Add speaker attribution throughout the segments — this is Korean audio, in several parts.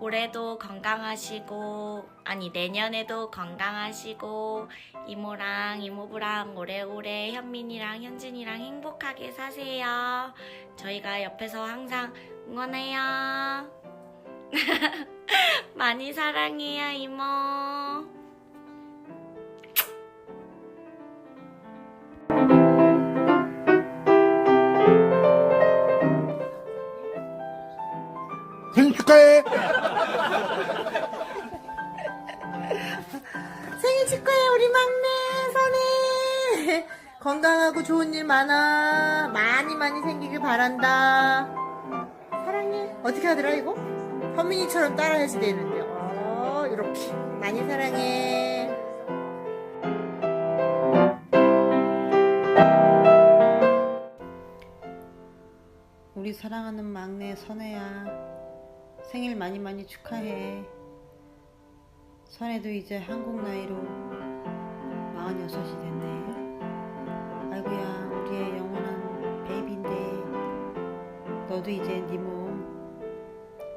Speaker 1: 올해도 건강하시고 아니 내년에도 건강하시고 이모랑 이모부랑 오래오래 현민이랑 현진이랑 행복하게 사세요. 저희가 옆에서 항상 응원해요. 많이 사랑해요 이모.
Speaker 2: 생일 축하해.
Speaker 3: 생일 축하해 우리 막내 선혜 건강하고 좋은 일 많아. 많이 많이 생기길 바란다. 사랑해. 어떻게 하더라 이거? 현민이처럼 따라 해서 되는데. 어 이렇게. 많이 사랑해. 우리 사랑하는 막내 선혜야 생일 많이 많이 축하해 선혜도 이제 한국 나이로 46이 됐네. 아이고야, 우리의 영원한 베이비인데, 너도 이제 네 몸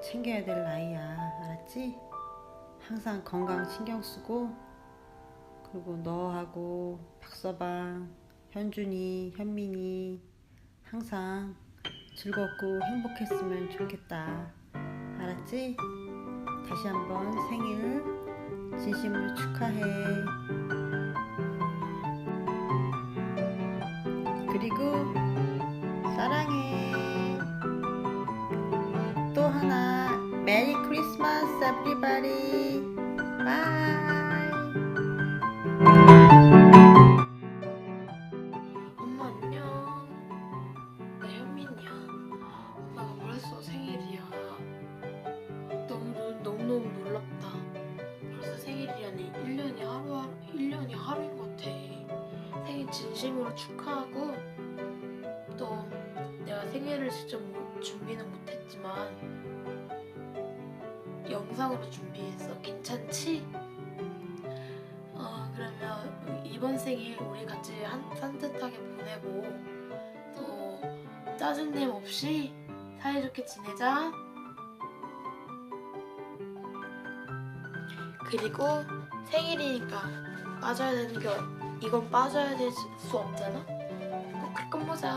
Speaker 3: 챙겨야 될 나이야. 알았지? 항상 건강 신경 쓰고, 그리고 너하고 박서방, 현준이, 현민이 항상 즐겁고 행복했으면 좋겠다. 알았지? 다시 한번 생일 진심으로 축하해. 그리고 사랑해. 또 하나 메리 크리스마스 에브리바디. 바이.
Speaker 4: 진심으로 축하하고 또 내가 생일을 직접 못- 준비는 못했지만 영상으로 준비했어. 괜찮지? 어 그러면 이번 생일 우리 같이 한, 산뜻하게 보내고 또 짜증냄 없이 사이좋게 지내자. 그리고 생일이니까 빠져야 되는 게 이건 빠져야 될 수 없잖아. 꼭 가끔 보자.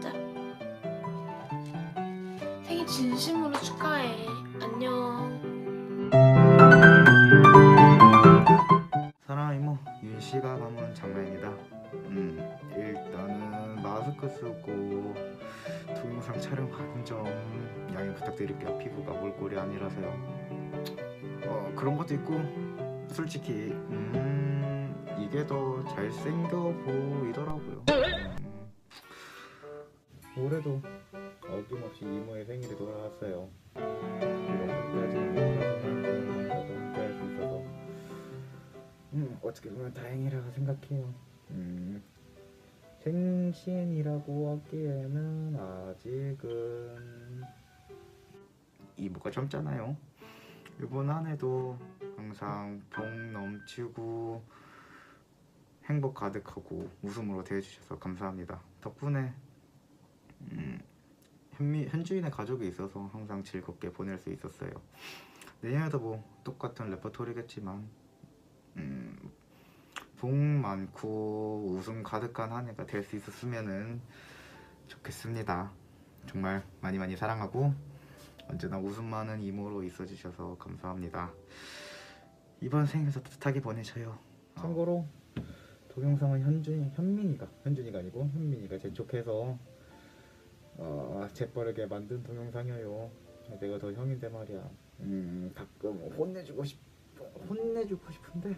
Speaker 4: 자. 생일 진심으로 축하해. 안녕.
Speaker 2: 사랑하는 이모, 윤 씨가 가문 장난입니다. 음, 일단은 마스크 쓰고 동영상 촬영하는 점 양해 부탁드릴게요. 피부가 몰골이 아니라서요. 어, 그런 것도 있고 솔직히 음, 이게 더 잘생겨 보이더라고요. 음, 올해도 어김없이 이모의 생일이 돌아왔어요. 음, 어떻게 보면 다행이라고 생각해요. 음, 생신이라고 하기에는 아직은 이모가 젊잖아요. 이번 한 해도 항상 복 넘치고 행복 가득하고 웃음으로 대해주셔서 감사합니다. 덕분에 음, 현미, 현주인의 가족이 있어서 항상 즐겁게 보낼 수 있었어요. 내년에도 뭐 똑같은 레퍼토리겠지만 음, 복 많고 웃음 가득한 한 해가 될 수 있었으면 좋겠습니다. 정말 많이 많이 사랑하고 언제나 웃음 많은 이모로 있어주셔서 감사합니다. 이번 생일도 따뜻하게 보내셔요. 참고로 동영상은 현준이, 현민이가 현준이가 아니고 현민이가 재촉해서 어, 재빠르게 만든 동영상이에요. 내가 더 형인데 말이야. 음, 가끔 혼내주고 싶 혼내주고 싶은데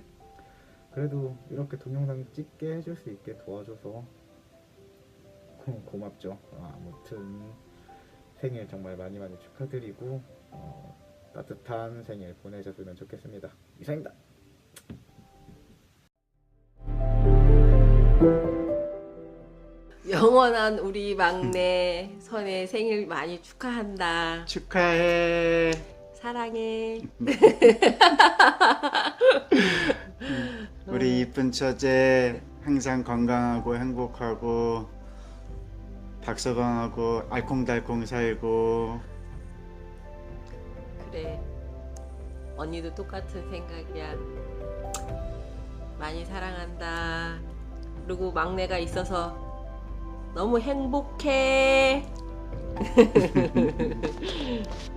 Speaker 2: 그래도 이렇게 동영상 찍게 해줄 수 있게 도와줘서 고, 고맙죠. 아, 아무튼 생일 정말 많이 많이 축하드리고 어, 따뜻한 생일 보내셨으면 좋겠습니다. 이상입니다.
Speaker 5: 영원한 우리 막내 선의 생일 많이 축하한다.
Speaker 6: 축하해.
Speaker 5: 사랑해.
Speaker 6: 우리 이쁜 처제 항상 건강하고 행복하고 박서방하고 알콩달콩 살고
Speaker 5: 그래. 언니도 똑같은 생각이야. 많이 사랑한다. 그리고 막내가 있어서 너무 행복해.